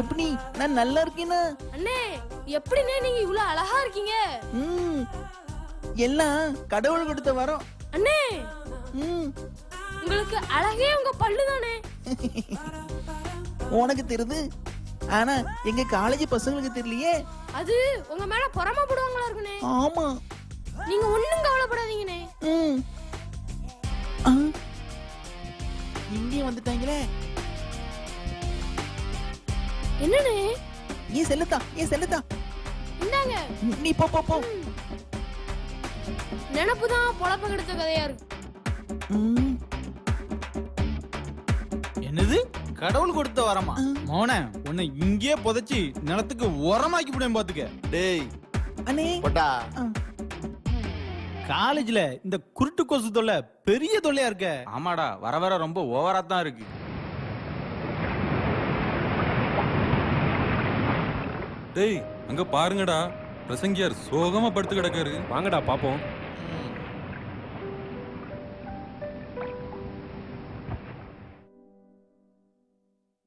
எப்படி? நான் நல்லா இருக்கேனா அண்ணே எப்படிண்ணே நீங்க இவ்வளவு அழகா இருக்கீங்க? ம். எல்லாம் கடவுள் கொடுத்த வரோம். அண்ணே ம். உங்களுக்கு அழகே உங்க பல்லு தானே? உனக்கு தெரியுது. ஆனா எங்க காலேஜ் பசங்களுக்கு தெரியலையே. அது உங்க மேல பொறாமப்படுவாங்களா இருக்குண்ணே? ஆமா. நீங்க ஒண்ணும் கவலைப்படாதீங்கண்ணே. ம். இங்கே வந்துட்டாங்களே. என்னண்ணே? ஏன் செல்லுத்தா ஏன் செல்லுத்தா இந்தாங்க. நீ போ போ போ. நினப்பு தான் பொழப்ப கெடுத்த கதையா இருக்கு. ம். என்னது? கடவுள் கொடுத்த வரமா? மோன உன்னை இங்கேயே புதைச்சி நிலத்துக்கு உரமாக்கி விடுவேன் பாத்துக்க. டேய். அண்ணே. போட்டா. காலேஜ்ல இந்த குருட்டு கொசு தொல்லை பெரிய தொல்லையா இருக்க? ஆமாடா வர வர ரொம்ப ஓவரா தான் இருக்கு. டேய் அங்க பாருங்கடா. பிரசங்கியார் சோகமா படுத்து கிடக்காரு. வாங்கடா பாப்போம்.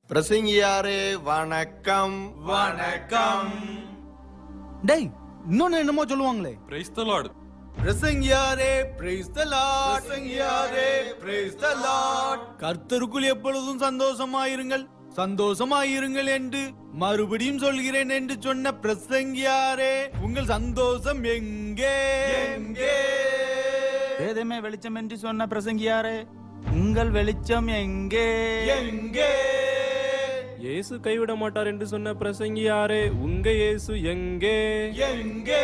பிரசங்கியாரே வணக்கம். வணக்கம். டேய் இன்னொன்னு என்னமோ சொல்லுவாங்களே. பிரைஸ் த லார்ட் பிரசங்கியாரே பிரைஸ் த லார்ட் பிரசங்கியாரே பிரைஸ் த லார்ட் கர்த்தருக்குள் எப்பொழுதும் சந்தோஷமாயிருங்கள். சந்தோஷமாயிருங்கள் என்று மறுபடியும் சொல்கிறேன் என்று சொன்ன பிரசங்கியாரே உங்கள் சந்தோஷம் எங்கே? எங்கே? வேதமே வெளிச்சம் என்று சொன்ன பிரசங்கியாரே உங்கள் வெளிச்சம் எங்கே? எங்கே? இயேசு கைவிட மாட்டார் என்று சொன்ன பிரசங்கி யாரே உங்க இயேசு எங்கே? எங்கே?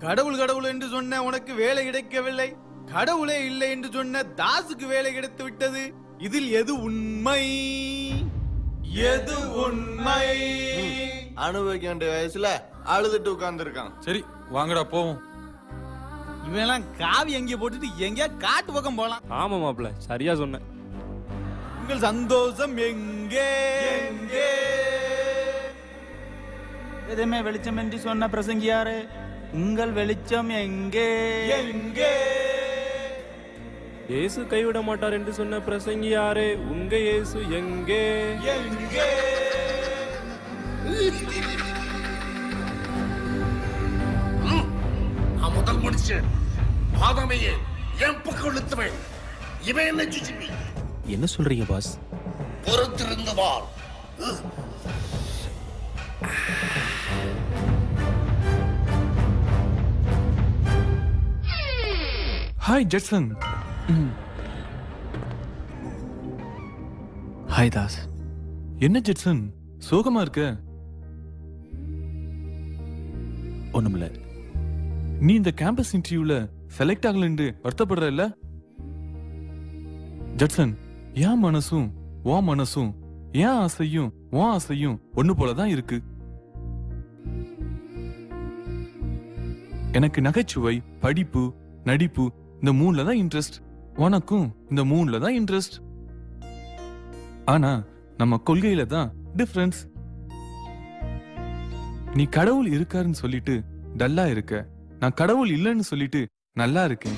கடவுள் கடவுள் என்று சொன்ன உனக்கு வேலை கிடைக்கவில்லை கடவுளே இல்லை என்று சொன்ன தாசுக்கு வேலை கிடைத்து விட்டது இதில் எது உண்மை? எது உண்மை? அனுபவிக்க வேண்டிய வயசுல அழுதுட்டு உட்கார்ந்து இருக்கான் சரி வாங்கடா போவோம். இவெல்லாம் காவி எங்கே போட்டுட்டு எங்கேயா காட்டு பக்கம் போலாம். ஆமா மாப்ள சரியா சொன்ன உங்கள் சந்தோஷம் எங்கே? எங்கே? வேதமே வெளிச்சம் என்று சொன்ன பிரசங்கியாரே உங்கள் வெளிச்சம் எங்கே? எங்கே? இயேசு கைவிட மாட்டார் என்று சொன்ன பிரசங்கி யாரே உங்க இயேசு எங்கே? எங்கே? நான் முதல் மனுஷன். பாதமையே என் பக்கம் இழுத்துவேன். இவன் என்ன ஜிஜிபி? என்ன சொல்றீங்க பாஸ் பொறுத்திருந்து வாழ் ஹாய் ஜெட்சன் ஹாய் தாஸ் என்ன ஜெட்சன் சோகமா இருக்க? ஒண்ணுமில்ல. நீ இந்த கேம்பஸ் இன்டர்வியூல செலக்ட் ஆகலன்னு வருத்தப்படுறல்ல ஜட்சன் என் மனசும் உன் மனசும் என் ஆசையும் உன் ஆசையும் ஒண்ணு போலதான் இருக்கு. எனக்கு நகைச்சுவை படிப்பு நடிப்பு இந்த மூணுல தான் இன்ட்ரெஸ்ட் உனக்கும் இந்த மூணுல தான் இன்ட்ரெஸ்ட் ஆனா நம்ம கொள்கையில தான் டிஃபரன்ஸ் நீ கடவுள் இருக்காருன்னு சொல்லிட்டு டல்லா இருக்க. நான் கடவுள் இல்லைன்னு சொல்லிட்டு நல்லா இருக்கேன்.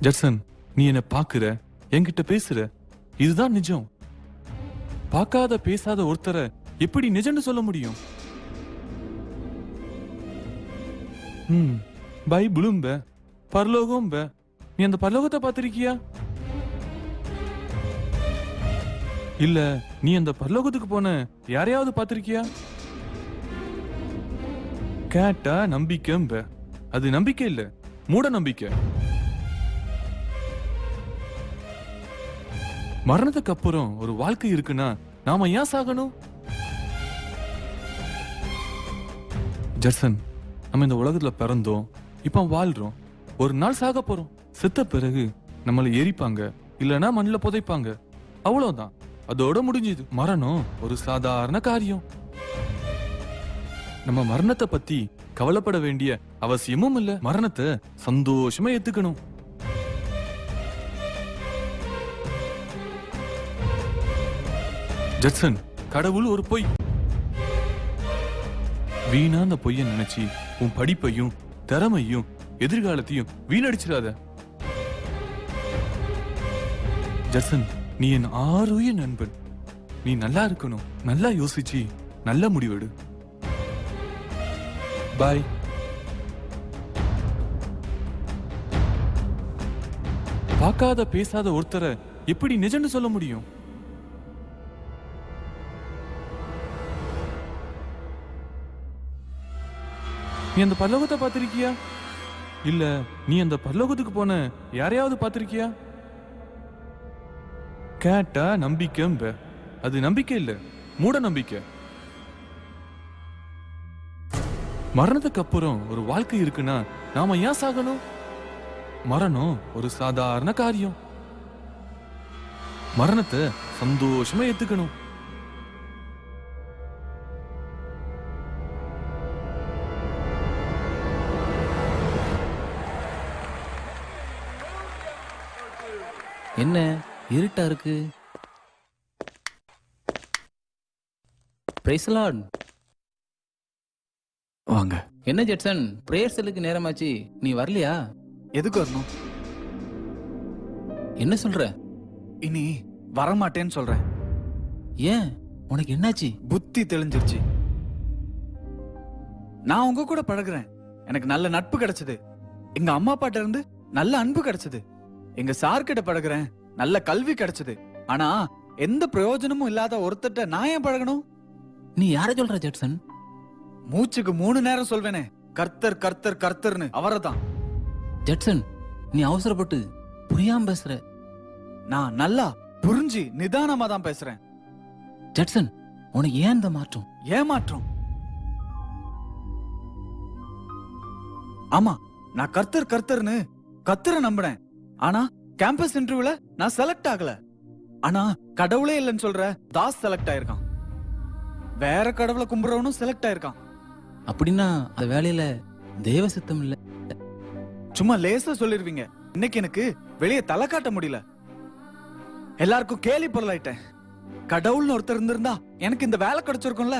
ஜட்சன் நீ என்ன பாக்குற என்கிட்ட பேசுற? இதுதான் நிஜம். பார்க்காத பேசாத ஒருத்தரை எப்படி நிஜம்னு சொல்ல முடியும்? ம் பைபிளும் பே பரலோகம் பே. நீ அந்த பரலோகத்தை பார்த்திருக்கியா? இல்ல நீ அந்த பரலோகத்துக்கு போன யாரையாவது பார்த்திருக்கியா? கேட்டா நம்பிக்கை அது நம்பிக்கை இல்ல மூட நம்பிக்கை. மரணத்துக்கு அப்புறம் ஒரு வாழ்க்கை இருக்குன்னா நாம ஏன் சாகணும்? ஜர்சன் நம்ம இந்த உலகத்துல பிறந்தோம் இப்ப வாழ்றோம். ஒரு நாள் சாக போறோம். செத்த பிறகு நம்மளை எரிப்பாங்க இல்லனா மண்ணுல புதைப்பாங்க. அவ்வளவுதான். அதோட முடிஞ்சது. மரணம் ஒரு சாதாரண காரியம். நம்ம மரணத்தை பத்தி கவலைப்பட வேண்டிய அவசியமும் இல்ல. மரணத்தை சந்தோஷமா ஏத்துக்கணும். ஜட்சன் கடவுள் ஒரு பொய். வீணா அந்த பொய்ய நினைச்சு உன் படிப்பையும் திறமையும் எதிர்காலத்தையும் வீணடிச்சிடாத. ஜசன் நீ என் ஆறுய நண்பன். நீ நல்லா இருக்கணும். நல்லா யோசிச்சு நல்ல முடிவெடு. பாய் பார்க்காத பேசாத ஒருத்தரை எப்படி நிஜம்னு சொல்ல முடியும்? நீ அந்த பல்லோகத்தை பார்த்திருக்கியா? இல்ல நீ அந்த பல்லோகத்துக்கு போன யாரையாவது பார்த்திருக்கியா? கேட்டா நம்பிக்கை அது நம்பிக்கை இல்ல மூட நம்பிக்கை. மரணத்துக்கு அப்புறம் ஒரு வாழ்க்கை இருக்குன்னா நாம ஏன் சாகணும்? மரணம் ஒரு சாதாரண காரியம். மரணத்தை சந்தோஷமா ஏத்துக்கணும். இருட்டா இருக்கு. பிரைஸ் லார்ட் வாங்க. என்ன ஜெட்சன் பிரேயர் செல்லுக்கு நேரமாச்சு. நீ வரலையா? எதுக்கு வரணும்? என்ன சொல்ற? இனி வரமாட்டேன்னு சொல்றேன் ஏன்? உனக்கு என்னாச்சு? புத்தி தெளிஞ்சிருச்சு. நான் உங்க கூட பழகுறேன். எனக்கு நல்ல நட்பு கிடைச்சது. எங்க அம்மா அப்பாட்ட இருந்து நல்ல அன்பு கிடைச்சது. எங்க சார் கிட்ட பழகுறேன். நல்ல கல்வி கிடைச்சது. ஆனா எந்த பிரயோஜனமும் இல்லாத ஒருத்தட்ட நான் ஏன் பழகணும்? நீ யார சொல்ற ஜெட்சன்? மூச்சுக்கு மூணு நேரம் சொல்வேனே. கர்த்தர் கர்த்தர் கர்த்தர்னு. அவரை தான் ஜெட்சன் நீ அவசரப்பட்டு புரியாம பேசுற. நான் நல்லா புரிஞ்சு நிதானமா தான் பேசுறேன். ஜெட்சன் உனக்கு ஏன் இந்த மாற்றம்? ஏமாற்றம். ஆமா நான் கர்த்தர் கர்த்தர்னு கர்த்தரை நம்பினேன் ஆனா கேம்பஸ் இன்டர்வியூல நான் செலக்ட் ஆகல. ஆனா கடவுளே இல்லைன்னு சொல்ற தாஸ் செலக்ட் ஆயிருக்கான். வேற கடவுளை கும்பிடுறவனும் செலக்ட் ஆயிருக்கான். அப்படின்னா அந்த வேலையில தேவ சித்தம் இல்ல. சும்மா லேசா சொல்லிருவீங்க. இன்னைக்கு எனக்கு வெளியே தலை காட்ட முடியல. எல்லாருக்கும் கேலி பொருளாயிட்டேன் கடவுள்னு ஒருத்தர் இருந்திருந்தா எனக்கு இந்த வேலை கிடைச்சிருக்கும்ல.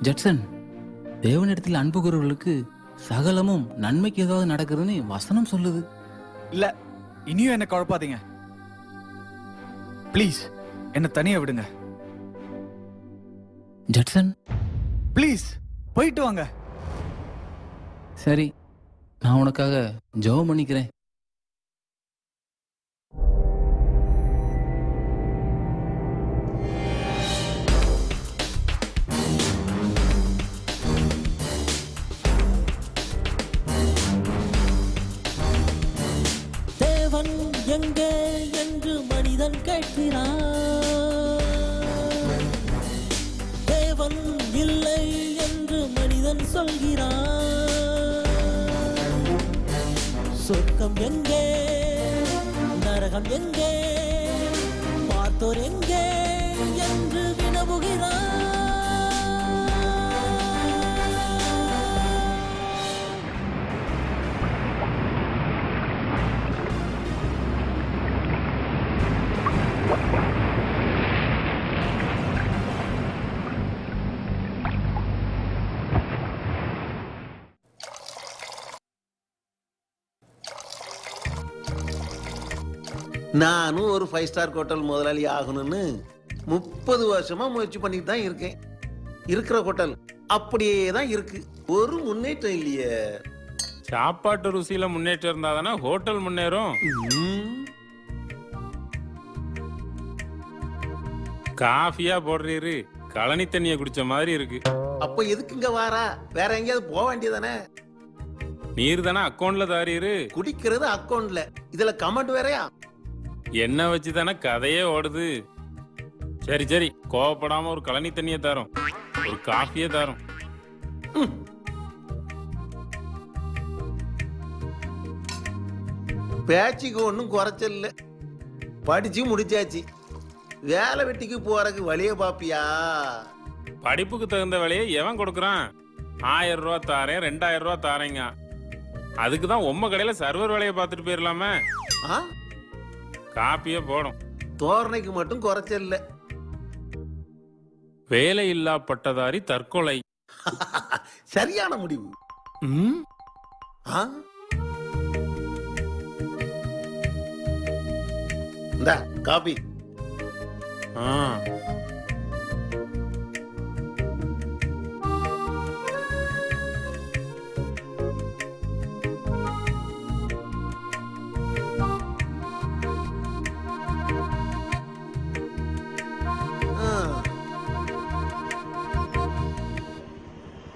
ஜட்சன் தேவனிடத்தில் அன்பு கூறுவர்களுக்கு சகலமும் நன்மைக்கு ஏதாவது நடக்குதுன்னு வசனம் சொல்லுது. இல்ல இனியும் என்ன குழப்பாதீங்க. ப்ளீஸ் என்ன தனியா விடுங்க. ஜட்சன்? ப்ளீஸ் போயிட்டு வாங்க. சரி நான் உனக்காக ஜெபம் பண்ணிக்கிறேன். நரகம் எங்கே? நரகம் எங்கே? பார்த்தோர் எங்கே? நானும் ஒரு ஃபைவ் ஸ்டார் ஹோட்டல் முதலாளி ஆகணும்னு முப்பது வருஷமா முயற்சி பண்ணிட்டு தான் இருக்கேன். இருக்கிற ஹோட்டல் அப்படியே தான் இருக்கு. ஒரு முன்னேற்றம் இல்லையே. சாப்பாட்டு ருசியில முன்னேற்றம் இருந்தா தானே ஹோட்டல் முன்னேறும். காஃபியா போடுறீரு கழனி தண்ணிய குடிச்ச மாதிரி இருக்கு. அப்ப எதுக்கு இங்க வாரா? வேற எங்கேயாவது போக வேண்டியதானே நீர் தானே அக்கௌண்ட்ல தாரீரு. குடிக்கிறது அக்கௌண்ட்ல இதுல கமெண்ட் வேறயா? என்ன வச்சு தானே கதையே ஓடுது. சரி சரி கோவப்படாம ஒரு கழனி தண்ணிய தரோம். ஒரு காஃபியே தரோம். பேச்சுக்கு ஒன்றும் குறைச்சல் படிச்சு முடிச்சாச்சு. வேலை வெட்டிக்கு போறதுக்கு வழிய பாப்பியா? படிப்புக்கு தகுந்த விலையை எவன் கொடுக்குறான்? ஆயிரம் ரூபா தாரேன் ரெண்டாயிரம் ரூபா தாரேங்க. அதுக்கு தான் உம்ம கடையில சர்வர் வேலையை பார்த்துட்டு போயிடலாமே ஆ? காப்பியே போடும். தோரணைக்கு மட்டும் குறைச்சல் இல்ல வேலை இல்லா பட்டதாரி தற்கொலை. சரியான முடிவு. ம்? ஆ? இந்த காபி. ஆ.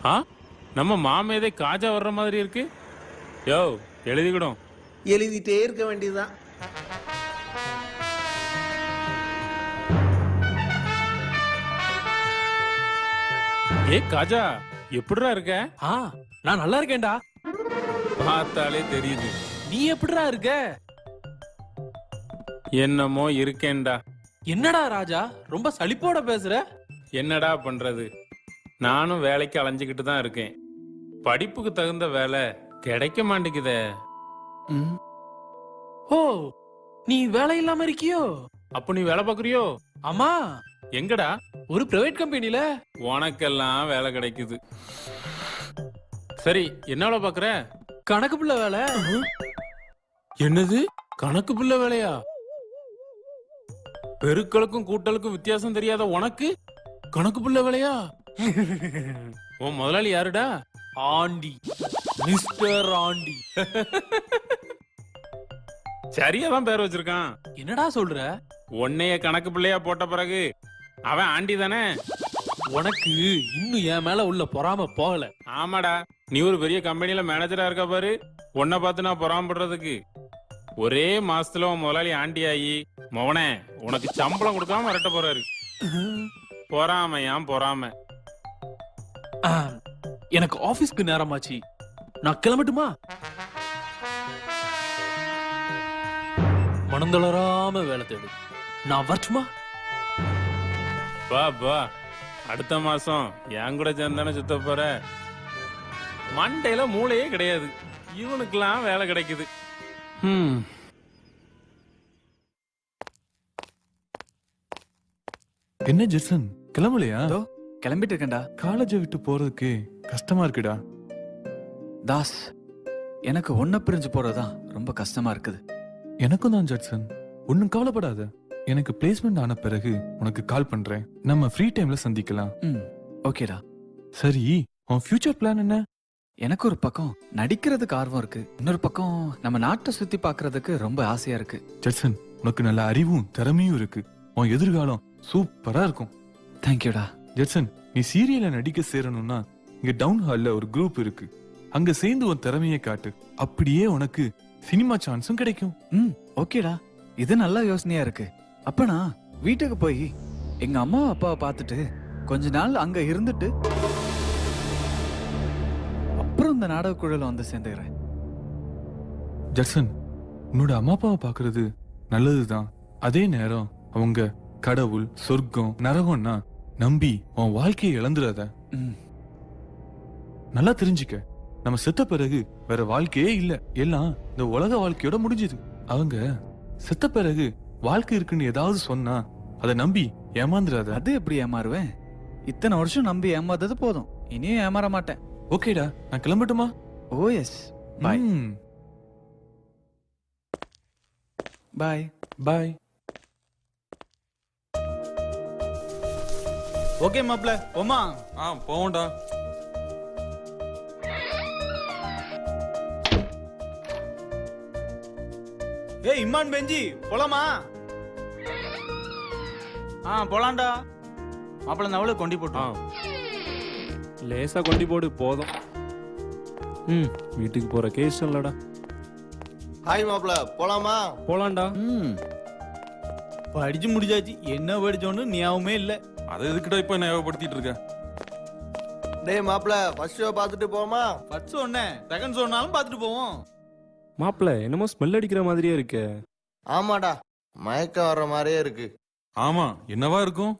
ஆ? நம்ம மாமேதே காஜா வர்ற மாதிரி இருக்கு. யோ எழுதிக்கிடும். எழுதிட்டே இருக்க வேண்டியதுதான். ஏ காஜா எப்படிடா இருக்க? ஆ நான் நல்லா இருக்கேன்டா. பார்த்தாலே தெரியுது. நீ எப்படிடா இருக்க? என்னமோ இருக்கேன்டா. என்னடா ராஜா ரொம்ப சலிப்போட பேசுற? என்னடா பண்றது? நானும் வேலைக்கு அலைஞ்சுக்கிட்டு தான் இருக்கேன். படிப்புக்கு தகுந்த வேலை கிடைக்க மாட்டேங்குதே. ம். ஓ நீ வேலை இல்லாம இருக்கியோ? அப்ப நீ வேலை பார்க்கறியோ? ஆமா எங்கடா? ஒரு பிரைவேட் கம்பெனில உனக்கெல்லாம் வேலை கிடைக்குது. சரி என்ன வேலை பாக்குற கணக்கு பிள்ளை வேலை. என்னது? கணக்கு பிள்ளை வேலையா? பெருக்களுக்கும் கூட்டலுக்கும் வித்தியாசம் தெரியாத உனக்கு? கணக்கு பிள்ளை வேலையா? உன் முதலாளி யாருடா? ஆண்டி. மிஸ்டர் ஆண்டி. சரியா தான் பேர் வச்சிருக்கான். என்னடா சொல்ற? உன்னைய கணக்கு பிள்ளையா போட்ட பிறகு அவன் ஆண்டி தானே? உனக்கு இன்னும் என் மேல உள்ள பொறாம போகல. ஆமாடா. நீ ஒரு பெரிய கம்பெனில மேனேஜரா இருக்க பாரு. உன்னை பார்த்து நான் பொறாமப்படுறதுக்கு. ஒரே மாசத்துல உன் முதலாளி ஆண்டி ஆகி மவனே உனக்கு சம்பளம் கொடுக்காம வரட்ட போறாரு. பொறாமையாம் பொறாம. எனக்கு ஆபீஸ்க்கு நேரமாச்சு. நான் கிளம்பட்டுமா? மனந்தளராம வேலை தேடு. நான் வரட்டுமா? வா வா. அடுத்த மாசம் என் கூட சேர்ந்தானே சுத்த போற. மண்டையில மூளையே கிடையாது. இவனுக்கெல்லாம் வேலை கிடைக்குது. ஹம். என்ன ஜெர்சன்? கிளம்பலையா. கிளம்பிட்டு இருக்கேன்டா காலேஜை விட்டு போறதுக்கு கஷ்டமா இருக்குடா. தாஸ் எனக்கு ஒன்ன பிரிஞ்சு போறதுதான் ரொம்ப கஷ்டமா இருக்குது. எனக்கும் தான் ஜட்சன். ஒன்னும் கவலைப்படாத. எனக்கு பிளேஸ்மெண்ட் ஆன பிறகு உனக்கு கால் பண்றேன். நம்ம ஃப்ரீ டைம்ல சந்திக்கலாம். ம் ஓகேடா. சரி உன் ஃபியூச்சர் பிளான் என்ன? எனக்கு ஒரு பக்கம் நடிக்கிறதுக்கு ஆர்வம் இருக்கு. இன்னொரு பக்கம் நம்ம நாட்டை சுத்தி பார்க்கிறதுக்கு ரொம்ப ஆசையா இருக்கு. ஜட்சன் உனக்கு நல்ல அறிவும் திறமையும் இருக்கு. உன் எதிர்காலம் சூப்பரா இருக்கும். தேங்க்யூடா ஜட்சன் நீ சீரியல்ல நடிக்க சேரணும்னா இங்க டவுன் ஹால்ல ஒரு குரூப் இருக்கு. அங்க சேர்ந்து உன் திறமையை காட்டு. அப்படியே உனக்கு சினிமா சான்ஸும் கிடைக்கும். ம் ஓகேடா. இது நல்ல யோசனையா இருக்கு. அப்ப நான் வீட்டுக்கு போய் எங்க அம்மா அப்பாவை பார்த்துட்டு கொஞ்ச நாள் அங்க இருந்துட்டு அப்புறம் இந்த நாடக குழுல வந்து சேர்ந்துக்கிறேன். ஜட்சன் உன்னோட அம்மா அப்பாவை பாக்குறது நல்லதுதான். அதே நேரம் அவங்க கடவுள் சொர்க்கம் நரகம்னா நம்பி உன் வாழ்க்கையை இழந்துடாத. நல்லா தெரிஞ்சுக்க. நம்ம செத்த பிறகு வேற வாழ்க்கையே இல்ல. எல்லாம் இந்த உலக வாழ்க்கையோட முடிஞ்சது. அவங்க செத்த பிறகு வாழ்க்கை இருக்குன்னு ஏதாவது சொன்னா அதை நம்பி ஏமாந்துடாத. அது எப்படி ஏமாறுவேன்? இத்தனை வருஷம் நம்பி ஏமாந்தது போதும். இனியும் ஏமாற மாட்டேன். ஓகேடா நான் கிளம்பட்டுமா? ஓ எஸ். பாய் பாய் பாய் ஓகே மாப்ள போமா ஆ போவோம்டா. ஏய் இம்மான் பெஞ்சி போலாமா? ஆ போலாம்டா. மாப்பிள்ள நவளை கொண்டி போட்டோம் லேசா கொண்டு போடு போதும். ம். வீட்டுக்கு போற கேஸ் இல்லடா. ஹாய் மாப்ள போலாமா? போலாம்டா. ம். படிச்சு முடிச்சாச்சு. என்ன படிச்சோன்னு ஞாபகமே இல்ல. அதை எதுக்குடா இப்ப ஞாபகப்படுத்திட்டு இருக்க? டேய் மாப்ள ஃபர்ஸ்ட் ஷோ பார்த்துட்டு போமா ஃபர்ஸ்ட் சொன்னேன் செகண்ட் சொன்னாலும் பார்த்துட்டு போவோம். மாப்பிள்ள என்னமோ ஸ்மெல் அடிக்கிற மாதிரியே இருக்கே. ஆமாடா மயக்கம் வர்ற மாதிரியே இருக்கு. ஆமா என்னவா இருக்கும்?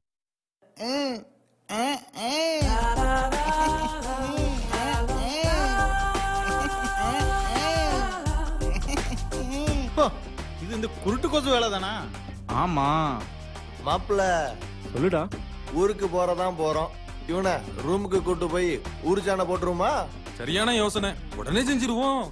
இது இந்த குருட்டு கொசு வேலை தானா ஆமா. மாப்ள சொல்லுடா. ஊருக்கு போறதான் போறோம். இவனை ரூமுக்கு கூட்டு போய் ஊர் ஊர்ச்சான போட்டுருமா சரியான யோசனை. உடனே செஞ்சிருவோம்.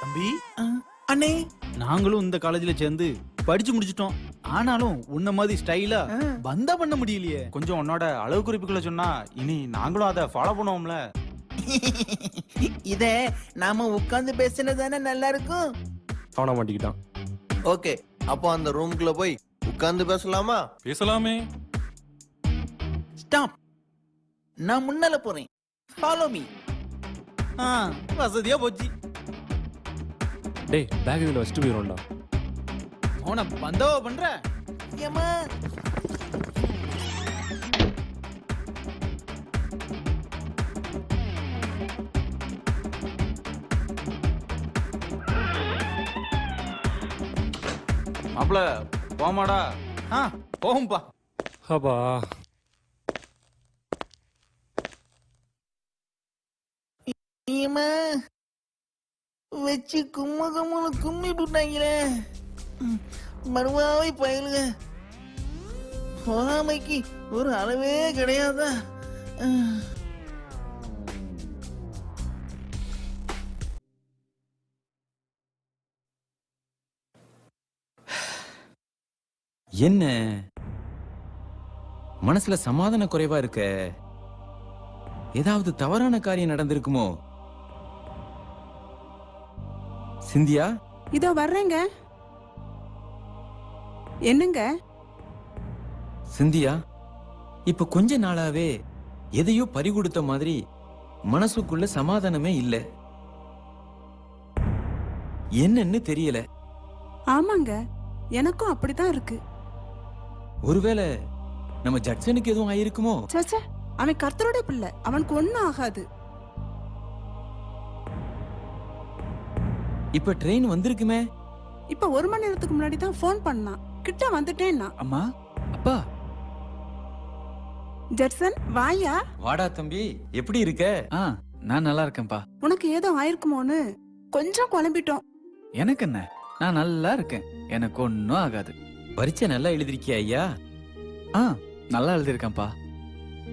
தம்பி அண்ணே. நாங்களும் இந்த காலேஜ்ல சேர்ந்து படிச்சு முடிச்சிட்டோம். ஆனாலும் உன்ன மாதிரி ஸ்டைலா பந்தா பண்ண முடியலையே. கொஞ்சம் உன்னோட அளவு குறிப்புகளை சொன்னா இனி நாங்களும் அதை ஃபாலோ பண்ணுவோம்ல. இத நாம உட்கார்ந்து பேசினது தானே நல்லா இருக்கும்? காண மாட்டிக்கிட்டான். ஓகே அப்போ அந்த ரூம்குள்ள போய் உட்கார்ந்து பேசலாமா? பேசலாமே. ஸ்டாப் நான் முன்னால போறேன். ஃபாலோ மீ ஆ, வசதியா போச்சு. டேய் பேக் இதுல வச்சுட்டு போயிடும்டா அவன பந்தாவா பண்ற? ஏமா மாப்ள போமாடா ஆ போகும்பா அப்பா ஏமா வச்சு கும்ம கும்மி விட்டாங்களே. ம், மறுவாவை பொறாமைக்கு ஒரு அளவே கிடையாதா? என்ன? மனசுல சமாதான குறைவா இருக்க? ஏதாவது தவறான காரியம் நடந்திருக்குமோ? சிந்தியா? இதோ வர்றேங்க. என்னங்க? சிந்தியா இப்ப கொஞ்ச நாளாவே எதையோ பறி கொடுத்த மாதிரி மனசுக்குள்ள சமாதானமே இல்ல. என்னன்னு தெரியல. ஆமாங்க எனக்கும் அப்படிதான் இருக்கு. ஒருவேளை நம்ம ஜட்சனுக்கு எதுவும் ஆயிருக்குமோ? சச்சா அவன் கர்த்தரோட பிள்ளை அவனுக்கு ஒண்ணும் ஆகாது. இப்ப ட்ரெயின் வந்திருக்குமே. இப்ப ஒரு மணி நேரத்துக்கு முன்னாடி தான் ஃபோன் பண்ணான் கிட்ட வந்துட்டேன்னா. அம்மா அப்பா. ஜெர்சன் வாயா? வாடா தம்பி எப்படி இருக்க? ஆ நான் நல்லா இருக்கேன்ப்பா. உனக்கு ஏதோ ஆயிருக்குமோன்னு கொஞ்சம் குழம்பிட்டோம். எனக்கு என்ன? நான் நல்லா இருக்கேன். எனக்கு ஒன்னும் ஆகாது. பரீட்சை நல்லா எழுதிருக்கியா ஐயா? ஆ நல்லா எழுதியிருக்கேன்ப்பா.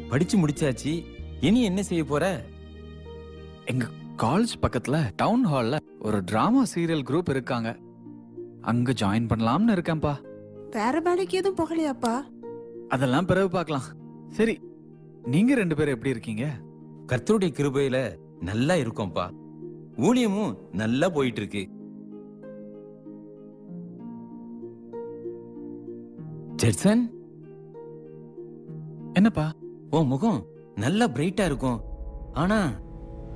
படிச்சு முடிச்சாச்சு. இனி என்ன செய்ய போற? எங்க காலேஜ் பக்கத்துல டவுன் ஹால்ல ஒரு டிராமா சீரியல் குரூப் இருக்காங்க. அங்க ஜாயின் பண்ணலாம்னு இருக்கேன்ப்பா. வேற வேலைக்கு எதுவும் போகலையாப்பா? அதெல்லாம் பிறகு பார்க்கலாம். சரி நீங்க ரெண்டு பேரும் எப்படி இருக்கீங்க? கர்த்தருடைய கிருபையில நல்லா இருக்கோம்ப்பா. ஊழியமும் நல்லா போயிட்டு இருக்கு ஜெர்சன் என்னப்பா? உன் முகம் நல்லா பிரைட்டா இருக்கும். ஆனா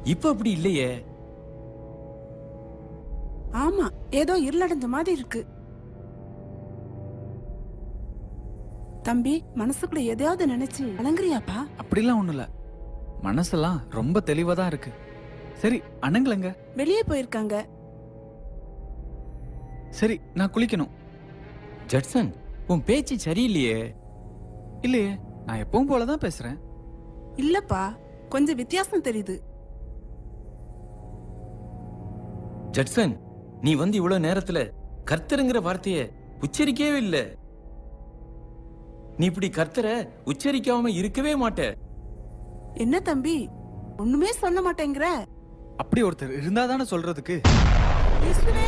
இப்ப அப்படி இல்லையே. ஆமா ஏதோ இருளடைஞ்ச மாதிரி இருக்கு. தம்பி மனசுக்குள்ள எதையாவது நினைச்சு அலங்குறியாப்பா அப்படிலாம் ஒண்ணும் இல்ல மனசெல்லாம் ரொம்ப தெளிவா தான் இருக்கு. சரி அண்ணங்களங்க வெளியே போயிருக்காங்க. சரி நான் குளிக்கணும். ஜட்சன் உன் பேச்சு சரியில்லையே. இல்லையே நான் எப்பவும் போலதான் பேசுறேன். இல்லப்பா கொஞ்சம் வித்தியாசம் தெரியுது. ஜட்சன் நீ வந்து இவ்வளவு நேரத்துல கர்த்தருங்கிற வார்த்தைய உச்சரிக்கவே இல்ல. நீ இப்படி கர்த்தரை உச்சரிக்காம இருக்கவே மாட்ட. என்ன தம்பி? ஒண்ணுமே சொல்ல மாட்டேங்கிற. அப்படி ஒருத்தர் இருந்தா தானே சொல்றதுக்கு? இயேசுவே,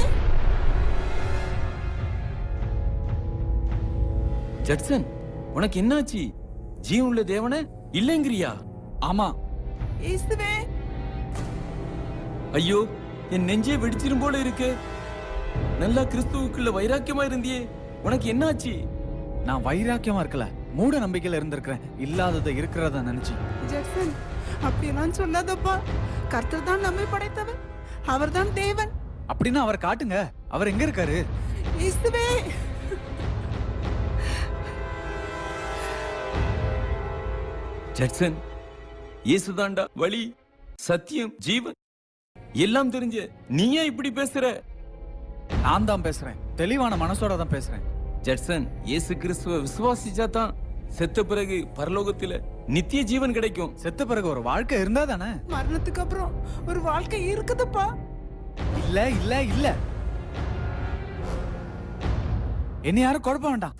ஜட்சன் உனக்கு என்னாச்சு? ஜீவனுள்ள தேவன இல்லைங்கிறியா? ஆமா. இயேசுவே. ஐயோ என் நெஞ்சே வெடிச்சிரும் போல இருக்கு. நல்லா கிறிஸ்துவுக்குள்ள வைராக்கியமா இருந்தியே. உனக்கு என்னாச்சு? நான் வைராக்கியமா இருக்கல. மூட நம்பிக்கையில இருந்திருக்கிறேன். இல்லாததை இருக்கிறதா நினைச்சு ஜெக்சன் அப்படியெல்லாம் சொல்லாதப்பா. கர்த்தர் தான் நம்மை படைத்தவர். அவர்தான் தேவன். அப்படின்னா அவரை காட்டுங்க. அவர் எங்க இருக்காரு? இயேசுவே. ஜட்சன் இயேசுதாண்டா வழி சத்தியம் ஜீவன். எல்லாம் தெரிஞ்ச நீ ஏன் இப்படி பேசுற? நான் தான் பேசுறேன். தெளிவான மனசோட தான் பேசுறேன். ஜட்சன் இயேசு கிறிஸ்துவ விசுவாசிச்சா தான் செத்த பிறகு பரலோகத்துல நித்திய ஜீவன் கிடைக்கும். செத்த பிறகு ஒரு வாழ்க்கை இருந்தா தானே? மரணத்துக்கு அப்புறம் ஒரு வாழ்க்கை இருக்குதுப்பா. இல்ல இல்ல இல்ல. என்ன யாரும் குழப்ப வேண்டாம்.